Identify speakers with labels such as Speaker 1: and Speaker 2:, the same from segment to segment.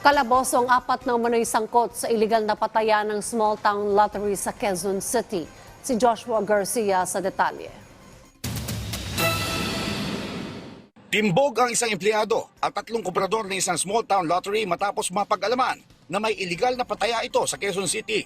Speaker 1: Kalaboso ang apat na umano'y sangkot sa iligal na patayan ng small town lottery sa Quezon City. Si Joshua Garcia sa detalye.
Speaker 2: Timbog ang isang empleyado at tatlong kubrador ng isang small town lottery matapos mapag-alaman na may iligal na pataya ito sa Quezon City.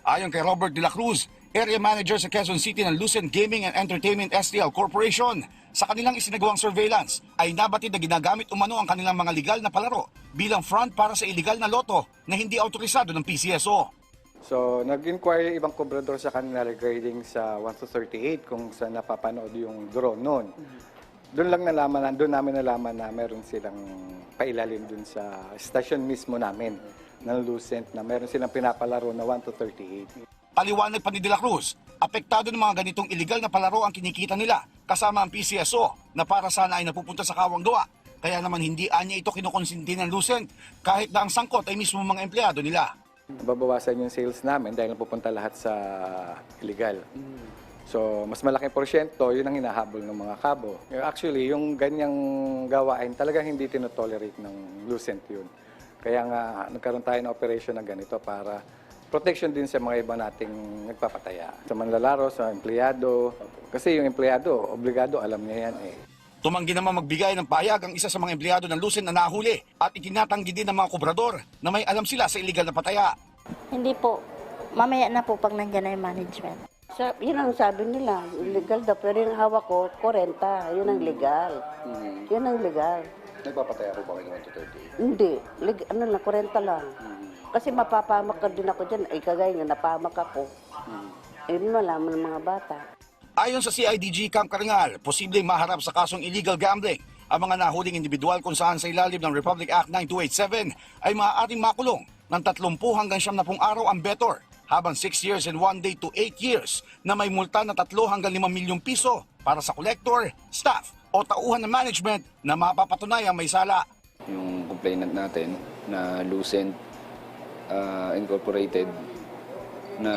Speaker 2: Ayon kay Robert De La Cruz, area manager sa Quezon City ng Lucent Gaming and Entertainment STL Corporation, sa kanilang isinagawang surveillance ay nabatid na ginagamit umano ang kanilang mga legal na palaro bilang front para sa iligal na loto na hindi autorisado ng PCSO.
Speaker 3: So, nag-inquire ibang kubrador sa kanila regarding sa 1 to 38 kung saan napapanood yung drone noon. Doon lang nalaman, doon namin nalaman na meron silang pailalim doon sa station mismo namin ng Lucent na meron silang pinapalaro na 1 to 38.
Speaker 2: Paliwanag pa ni De La Cruz, apektado ng mga ganitong iligal na palaro ang kinikita nila kasama ang PCSO na para sana ay napupunta sa kawang gawa. Kaya naman hindi anya ito kinukonsinti ng Lucent kahit na ang sangkot ay mismo mga empleyado nila.
Speaker 3: Babawasan yung sales namin dahil napupunta lahat sa illegal. So, mas malaking porsyento, yun ang hinahabol ng mga kabo. Actually, yung ganyang gawain talagang hindi tinotolerate ng Lucent yun. Kaya nga, nagkaroon tayo ng operation na ganito para protection din sa mga iba nating nagpapataya. Sa manlalaro, sa empleyado. Kasi yung empleyado, obligado, alam niya yan eh.
Speaker 2: Tumanggi naman magbigay ng payag ang isa sa mga empleyado ng Lucent na nahuli at itinatanggi din ng mga kubrador na may alam sila sa iligal na pataya.
Speaker 4: Hindi po. Mamaya na po pag nandiyan na yung management.
Speaker 5: Sa, yun ang sabi nila, illegal daw. Pero yung hawak ko, 40. Yun ang legal. Yun ang legal.
Speaker 3: Nagpapataya ko ba kayo ng 238?
Speaker 5: Hindi. Leg, ano lang, 40 lang. Kasi mapapamak ka din ako dyan. Ay, kagaya nga, napamak ako. Yun malaman ng mga bata.
Speaker 2: Ayon sa CIDG Camp Karingal, posibleng maharap sa kasong illegal gambling ang mga nahuling individual kung saan sa ilalim ng Republic Act 9287 ay maaaring makulong ng 30 hanggang 70 araw ang betor habang 6 years and 1 day to 8 years na may multa na 3 hanggang 5 milyong piso para sa collector, staff o tauhan ng management na mapapatunayang may sala.
Speaker 6: yung complainant natin na Lucent uh, Incorporated na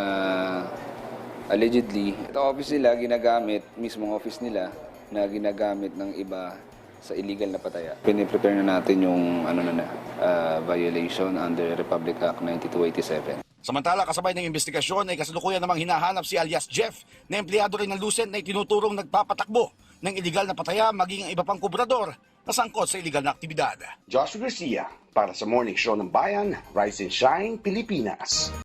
Speaker 6: allegedly ito office nila ginagamit, mismong office nila na ginagamit ng iba sa illegal na pataya. Piniprepare na natin yung ano na na, uh, violation under Republic Act 9287.
Speaker 2: Samantala, kasabay ng investigasyon ay kasalukuyan namang hinahanap si alias Jeff na empleyado rin ng Lucent na itinuturong nagpapatakbo ng iligal na pataya maging ang iba pang kubrador na sangkot sa iligal na aktibidad.
Speaker 7: Joshua Garcia para sa Morning Show ng Bayan, Rise and Shine, Pilipinas.